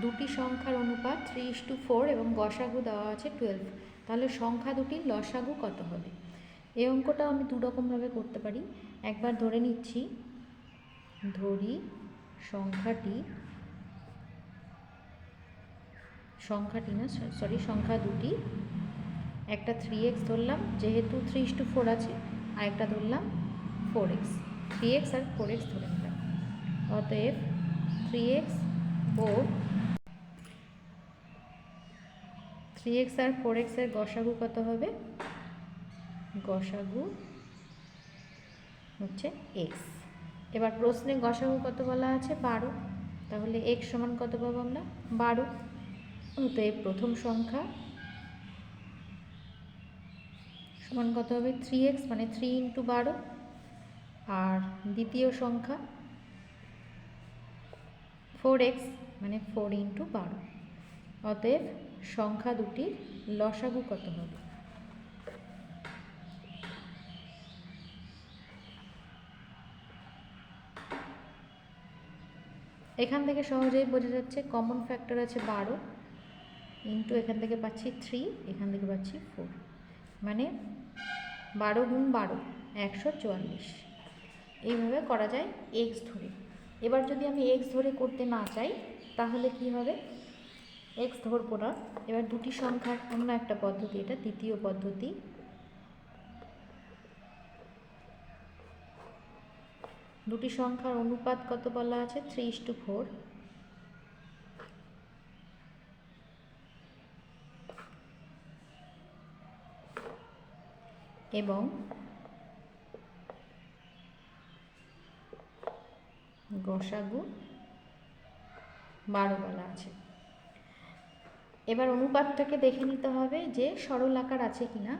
দুটি সংখ্যার অনুপাত থ্রি ইস টু ফোর এবং গসাগু দেওয়া আছে টুয়েলভ। তাহলে সংখ্যা দুটির লসাগু কত হবে? এই অঙ্কটা আমি দু রকমভাবে করতে পারি। একবার ধরে নিচ্ছি। ধরি সংখ্যাটি সংখ্যাটি না, সরি সংখ্যা দুটি। একটা থ্রি এক্স ধরলাম, যেহেতু থ্রি ইস টু ফোর আছে আর একটা ধরলাম ফোর এক্স থ্রি এক্স আর ফোর এক্স ধরে নিলাম। অতএব থ্রি এক্স ও থ্রি এক্স আর ফোর এক্সের গসাগু কত হবে? গসাগু হচ্ছে এক্স এবার প্রশ্নে গসাগু কত বলা আছে? বারো। তাহলে এক্স সমান কত পাবো আমরা? বারো। অতএব প্রথম সংখ্যা সমান কত হবে? থ্রি এক্স মানে থ্রি ইন্টু বারো। আর দ্বিতীয় সংখ্যা ফোর এক্স মানে ফোর ইন্টু বারো। অতএব সংখ্যা দুটির লসাগু কত হবে? এখান থেকে সহজেই বোঝা যাচ্ছে কমন ফ্যাক্টর আছে বারো ইন্টু এখান থেকে পাচ্ছি থ্রি এখান থেকে পাচ্ছি ফোর মানে বারো গুণ বারো, একশো চুয়াল্লিশ। এইভাবে করা যায় এক্স ধরে। এবার যদি আমি এক্স ধরে করতে না চাই, তাহলে কি হবে? এক্স ধরবো না। এবার দুটি সংখ্যার অন্য একটা পদ্ধতি, এটা দ্বিতীয় পদ্ধতি। দুটি সংখ্যার অনুপাত কত বলা আছে? Three is to four. এবং গসাগু বারো বলা আছে। এবার অনুপাতটাকে দেখে নিতে হবে যে সরল আকার আছে কি না।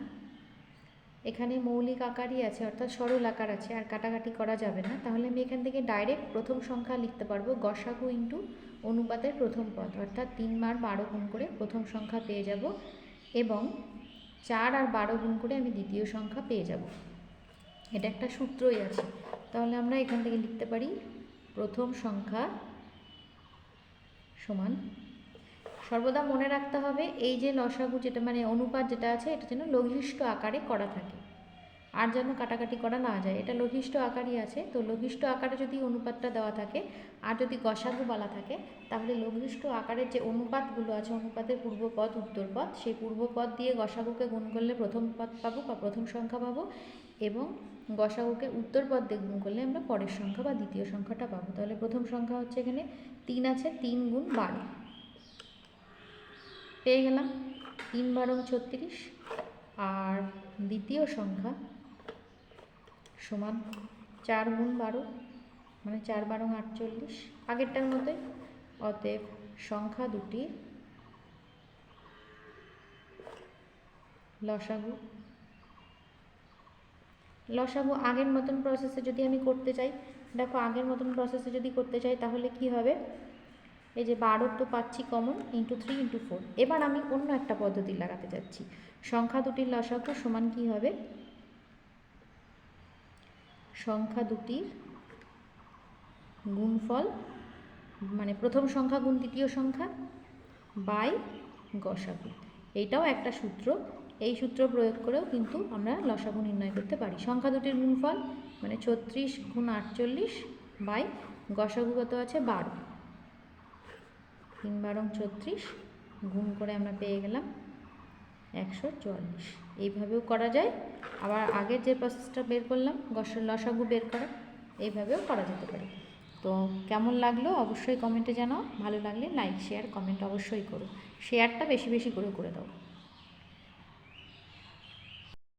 এখানে মৌলিক আকারই আছে, অর্থাৎ সরল আকার আছে, আর কাটাকাটি করা যাবে না। তাহলে আমি এখান থেকে ডাইরেক্ট প্রথম সংখ্যা লিখতে পারব, গসাগু ইন্টু অনুপাতের প্রথম পদ, অর্থাৎ তিন বার বারো গুণ করে প্রথম সংখ্যা পেয়ে যাব এবং চার আর বারো গুণ করে আমি দ্বিতীয় সংখ্যা পেয়ে যাব। এটা একটা সূত্রই আছে। তাহলে আমরা এখান থেকে লিখতে পারি প্রথম সংখ্যা সমান সর্বদা মনে রাখতে হবে, এই যে লসাগু যেটা মানে অনুপাত যেটা আছে, এটা যেন লঘিষ্ঠ আকারে করা থাকে। আর যেন কাটাকাটি করা না যায়। এটা লঘিষ্ঠ আকারই আছে। তো লঘিষ্ঠ আকারে যদি অনুপাতটা দেওয়া থাকে, আর যদি গসাগু বলা থাকে, তাহলে লঘিষ্ঠ আকারের যে অনুপাতগুলো আছে, অনুপাতের পূর্বপদ, উত্তরপদ, সেই পূর্বপদ দিয়ে গসাগুকে গুণ করলে প্রথম পদ পাবো বা প্রথম সংখ্যা পাবো এবং গসাগুকে উত্তর পদ দিয়ে গুণ করলে আমরা পরের সংখ্যা বা দ্বিতীয় সংখ্যাটা পাবো। তাহলে প্রথম সংখ্যা হচ্ছে এখানে তিন আছে, তিন গুণ বারো। পেয়ে গেলাম তিন বারো ছত্রিশ। আর দ্বিতীয় সংখ্যা সমান চার গুণ বারো মানে চার বারো আটচল্লিশ। আগেরটার মতোই অতএব সংখ্যা দুটি লসাগু। লসাগু আগের মতন প্রসেসে যদি আমি করতে চাই, দেখো আগের মতন প্রসেসে যদি করতে চাই, তাহলে কি হবে? এই যে বারো তো পাচ্ছি common into three into four এবার আমি অন্য একটা পদ্ধতি লাগাতে যাচ্ছি। সংখ্যা দুটির লসাগু সমান কি হবে? সংখ্যা দুটির গুণফল মানে প্রথম সংখ্যা গুণ দ্বিতীয় সংখ্যা বাই গসাগু। এইটাও একটা সূত্র। এই সূত্র প্রয়োগ করেও কিন্তু আমরা লসাগু নির্ণয় করতে পারি। সংখ্যা দুটির গুণফল মানে ছত্রিশ গুণ আটচল্লিশ বাই গসাগু কত আছে? বারো। তিন বারং ছত্রিশ, গুণ করে আমরা পেয়ে গেলাম একশো চুয়াল্লিশ। এইভাবেও করা যায়। আবার আগের যে প্রসেসটা বের করলাম গস লসাগু বের করা, এইভাবেও করা যেতে পারে। তো কেমন লাগল অবশ্যই কমেন্টে জানাও। ভালো লাগলে লাইক শেয়ার কমেন্ট অবশ্যই করো। শেয়ারটা বেশি বেশি করে করে দাও।